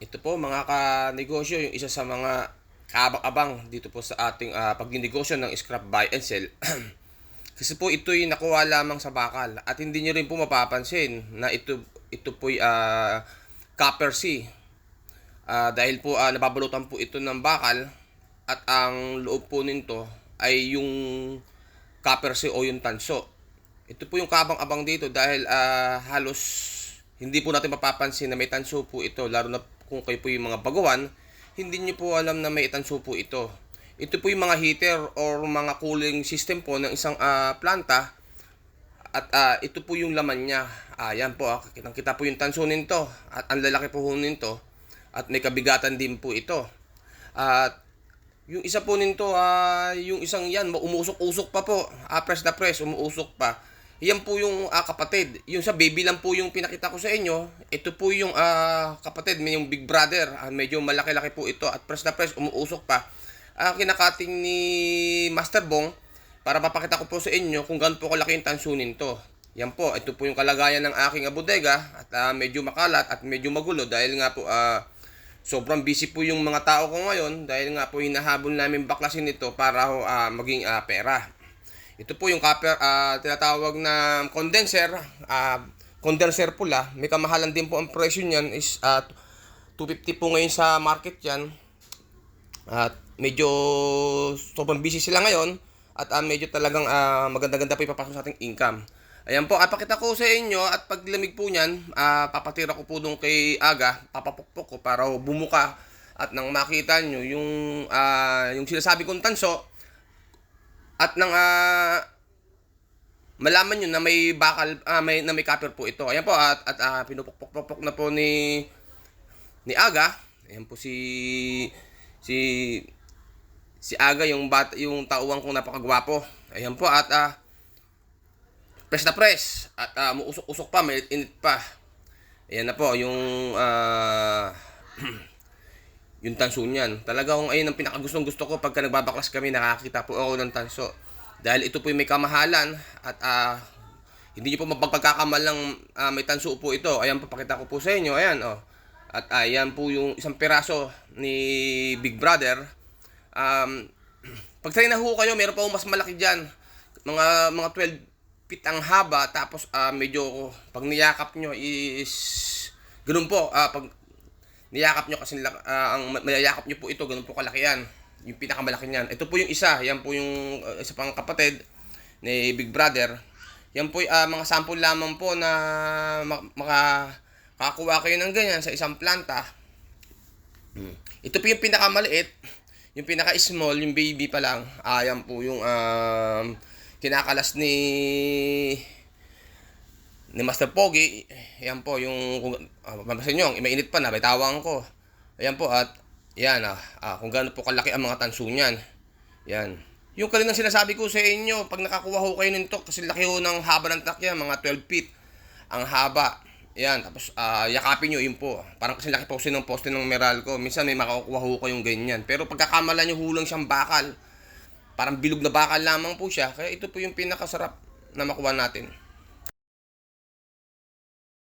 Ito po mga ka-negosyo, yung isa sa mga kaabang-abang dito po sa ating uh, pagninegosyo ng scrap buy and sell. Kasi po ito'y nakuha lamang sa bakal at hindi nyo rin po mapapansin na ito ito po'y uh, copper C. Uh, dahil po uh, nababalutan po ito ng bakal at ang loob po nito ay yung copper C o yung tanso. Ito po yung kabang-abang dito dahil uh, halos hindi po natin mapapansin na may tanso po ito lalo na kung kayo po yung mga baguhan, hindi nyo po alam na may tanso po ito. Ito po yung mga heater or mga cooling system po ng isang uh, planta at uh, ito po yung laman niya. Ayan uh, po, uh, kitang kita po yung tanso nito at ang lalaki po ho nito at may kabigatan din po ito. At yung isa po nito, uh, yung isang yan, umuusok-usok pa po. Uh, press na press, umuusok pa. Yan po yung uh, kapatid. Yung sa baby lang po yung pinakita ko sa inyo. Ito po yung uh, kapatid, yung big brother. Uh, medyo malaki-laki po ito at press na press, umuusok pa. Uh, kinakating ni Master Bong para mapakita ko po sa inyo kung gaano po kalaki yung tansunin to. Yan po, ito po yung kalagayan ng aking bodega at uh, medyo makalat at medyo magulo dahil nga po uh, sobrang busy po yung mga tao ko ngayon dahil nga po hinahabol namin baklasin ito para uh, maging uh, pera. Ito po yung copper, uh, tinatawag na condenser. Uh, condenser pula. May kamahalan din po ang presyo niyan is uh, 250 po ngayon sa market yan. At medyo sobrang busy sila ngayon. At uh, medyo talagang uh, maganda-ganda po ipapasok sa ating income. Ayan po, apakita ko sa inyo at pag lamig po niyan, uh, papatira ko po doon kay Aga, papapukpok ko para bumuka at nang makita nyo yung, uh, yung sinasabi kong tanso, at nang uh, malaman niyo na may bakal uh, may na may copper po ito. Ayan po at at uh, pinupukpok na po ni ni Aga. Ayan po si si si Aga yung bat yung tauwang kong napakagwapo. Ayan po at uh, press na press at uh, muusok-usok pa, may init pa. Ayan na po yung uh, yung tanso niyan. Talaga kung ayun ang pinakagustong gusto ko pagka nagbabaklas kami, nakakita po ako ng tanso. Dahil ito po yung may kamahalan at uh, hindi niyo po mapagkakamal ng uh, may tanso po ito. Ayan, papakita ko po sa inyo. Ayan, oh. At ayan po yung isang piraso ni Big Brother. Um, pag na ho kayo, meron pa mas malaki dyan. Mga, mga 12 feet ang haba. Tapos uh, medyo pag niyakap nyo is ganun po. Uh, pag niyakap nyo kasi uh, ang mayayakap nyo po ito, ganun po kalaki yan. Yung pinakamalaki niyan. Ito po yung isa, yan po yung uh, isa pang kapatid ni Big Brother. Yan po uh, mga sample lamang po na makakakuha kayo ng ganyan sa isang planta. Hmm. Ito po yung pinakamaliit, yung pinaka-small, yung baby pa lang. Ah, yan po yung um, kinakalas ni ni Master Pogi, yan po yung, kung uh, mapasin nyo, mainit pa na, bitawan ko. Ayan po, at yan, ah, ah, kung gaano po kalaki ang mga tanso niyan. Yan. Yung kalinang sinasabi ko sa inyo, pag nakakuha ho kayo nito, kasi laki ho ng haba ng takya, mga 12 feet. Ang haba. Yan, tapos uh, yakapin nyo, yun po. Parang kasi laki po kasi ng poste ng Meralco. Minsan may makakuha ho kayong ganyan. Pero pagkakamala nyo hulang siyang bakal, parang bilog na bakal lamang po siya. Kaya ito po yung pinakasarap na makuha natin.